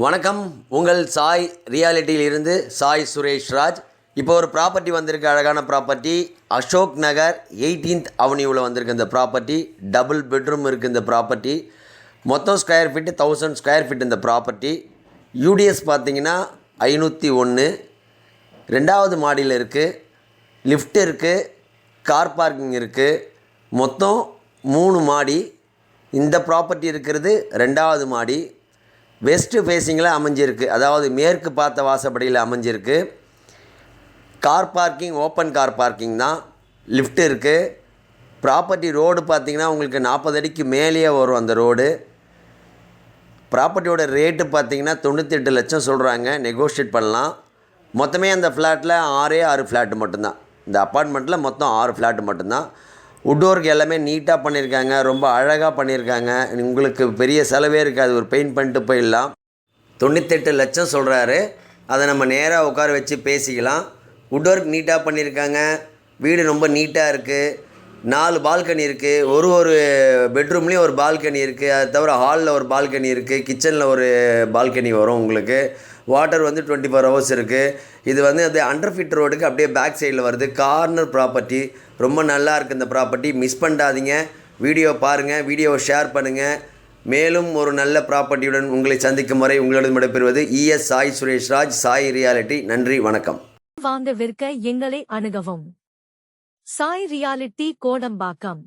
வணக்கம். உங்கள் சாய் ரியாலிட்டியில் இருந்து சாய் சுரேஷ் ராஜ். இப்போ ஒரு ப்ராப்பர்ட்டி வந்திருக்கு அழகான ப்ராப்பர்ட்டி அசோக் நகர் எயிட்டீன்த் அவென்யூவில் வந்திருக்கு இந்த ப்ராப்பர்ட்டி டபுள் பெட்ரூம் இருக்குது இந்த ப்ராப்பர்ட்டி மொத்தம் square feet thousand square feet இந்த ப்ராப்பர்ட்டி யூடிஎஸ் பார்த்தீங்கன்னா ஐநூற்றி ஒன்று ரெண்டாவது மாடியில் இருக்குது லிஃப்ட் இருக்குது கார் பார்க்கிங் இருக்குது மொத்தம் மூணு மாடி. இந்த ப்ராப்பர்ட்டி இருக்கிறது ரெண்டாவது மாடி. வெஸ்ட்டு ஃபேஸிங்கில் அமைஞ்சிருக்கு. அதாவது மேற்கு பார்த்த வாசப்படியில் அமைஞ்சிருக்கு. Car parking open car parking தான். லிஃப்ட் இருக்குது ப்ராப்பர்ட்டி ரோடு பார்த்தீங்கன்னா உங்களுக்கு நாற்பது அடிக்கு மேலேயே வரும் அந்த ரோடு ப்ராப்பர்ட்டியோட ரேட்டு பார்த்தீங்கன்னா தொண்ணூத்தெட்டு லட்சம் சொல்கிறாங்க நெகோஷியேட் பண்ணலாம். மொத்தமே அந்த ஃப்ளாட்டில் ஆறே ஆறு ஃப்ளாட்டு மட்டும்தான். இந்த அப்பார்ட்மெண்ட்டில் மொத்தம் ஆறு ஃப்ளாட்டு மட்டும்தான். வுட் ஒர்க் எல்லாமே நீட்டாக பண்ணியிருக்காங்க ரொம்ப அழகாக பண்ணியிருக்காங்க உங்களுக்கு பெரிய செலவே இருக்காது ஒரு பெயிண்ட் பண்ணிட்டு போயிடலாம். தொண்ணூத்தெட்டு லட்சம் சொல்கிறாரு அதை நம்ம நேராக உட்கார வச்சு பேசிக்கலாம். வுட் ஒர்க் நீட்டாக பண்ணியிருக்காங்க வீடு ரொம்ப நீட்டாக இருக்குது நாலு பால்கனி இருக்குது ஒரு ஒரு பெட்ரூம்லேயும் ஒரு பால்கனி இருக்குது அது தவிர ஹாலில் ஒரு பால்கனி இருக்குது கிச்சனில் ஒரு பால்கனி வரும் உங்களுக்கு. வாட்டர் வந்து டுவெண்ட்டி ஃபோர் ஹவர்ஸ் இருக்குது இது வந்து அது அண்டர் ஃபிட் ரோடுக்கு அப்படியே பேக் சைடில் வருது. கார்னர் ப்ராப்பர்ட்டி ரொம்ப நல்லா இருக்குது இந்த ப்ராப்பர்ட்டி மிஸ் பண்ணாதீங்க. வீடியோ பாருங்கள் வீடியோவை ஷேர் பண்ணுங்கள் மேலும் ஒரு நல்ல ப்ராப்பர்ட்டியுடன் உங்களை சந்திக்கும் வரை உங்களிடம் விடைபெறுவது இஎஸ் சாய் சுரேஷ் ராஜ். சாய் ரியாலிட்டி. நன்றி. வணக்கம். வாங்க விற்க எங்களை அணுகவும். சாய் ரியாலிட்டி கோடம்பாக்கம்.